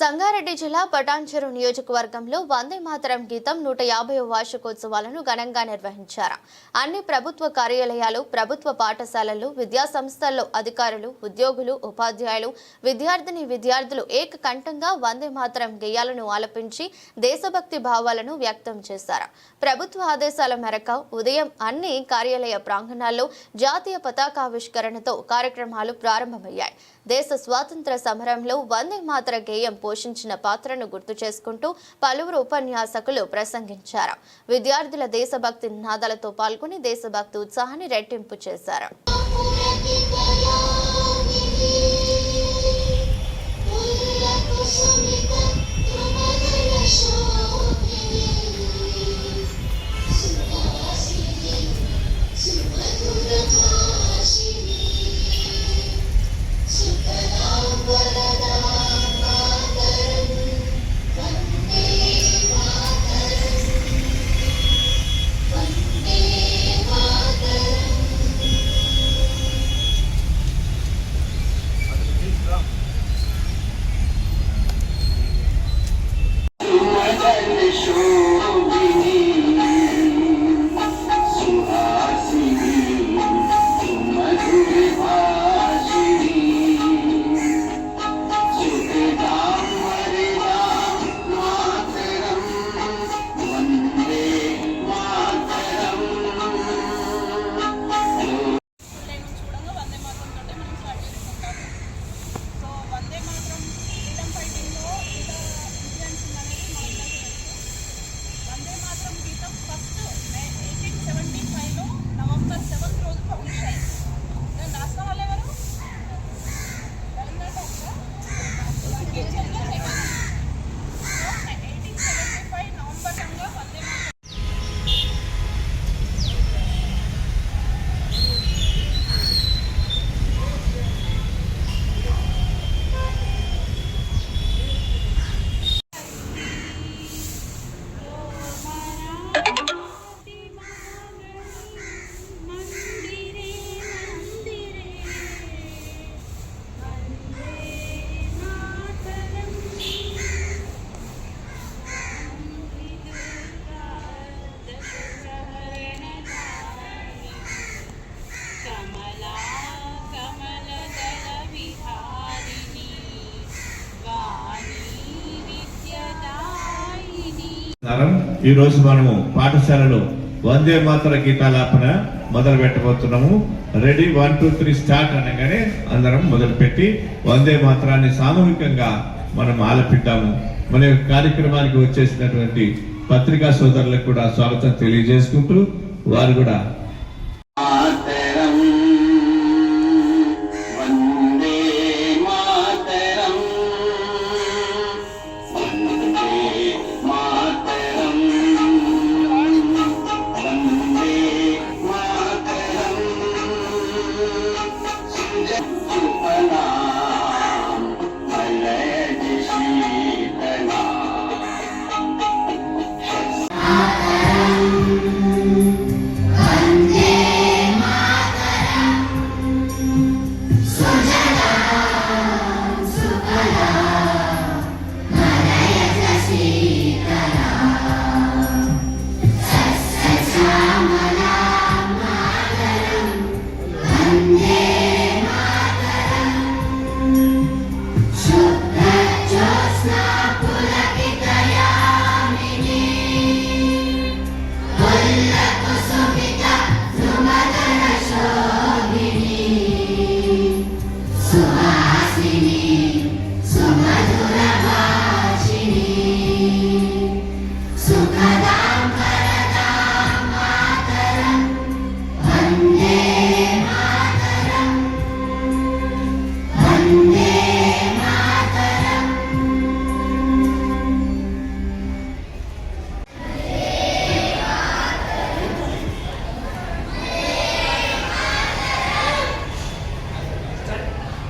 సంగారెడ్డి జిల్లా పటాన్చెరు నియోజకవర్గంలో వందే మాతరం గీతం నూట యాభై వార్షికోత్సవాలను ఘనంగా నిర్వహించారు. అన్ని ప్రభుత్వ కార్యాలయాలు ప్రభుత్వ పాఠశాలలు విద్యా సంస్థల్లో అధికారులు ఉద్యోగులు ఉపాధ్యాయులు విద్యార్థిని విద్యార్థులు ఏకకంఠంగా వందే మాతరం గేయాలను ఆలపించి దేశభక్తి భావాలను వ్యక్తం చేశారు. ప్రభుత్వ ఆదేశాల మేరకు ఉదయం అన్ని కార్యాలయ ప్రాంగణాల్లో జాతీయ పతాకావిష్కరణతో కార్యక్రమాలు ప్రారంభమయ్యాయి. దేశ స్వాతంత్ర సమరంలో వందే మాతర గేయం పోషించిన పాత్రను గుర్తు చేసుకుంటూ పలువురు ఉపన్యాసకులు ప్రసంగించారు. విద్యార్థుల దేశభక్తి నినాదాలతో పాల్గొని దేశభక్తి ఉత్సాహాన్ని రెట్టింపు చేశారు. you. some of these నమస్కారం. ఈరోజు ఈ రోజు మనము పాఠశాలలో వందే మాతర గీతాలాపన మొదలు పెట్టబోతున్నాము. Ready one two three start అనగానే అందరం మొదలుపెట్టి వందే మాత్రాన్ని సామూహికంగా మనం ఆలపిద్దాము. మన యొక్క కార్యక్రమానికి వచ్చేసినటువంటి పత్రికా సోదరులకు కూడా స్వాగతం తెలియజేసుకుంటూ వారు కూడా Let us be.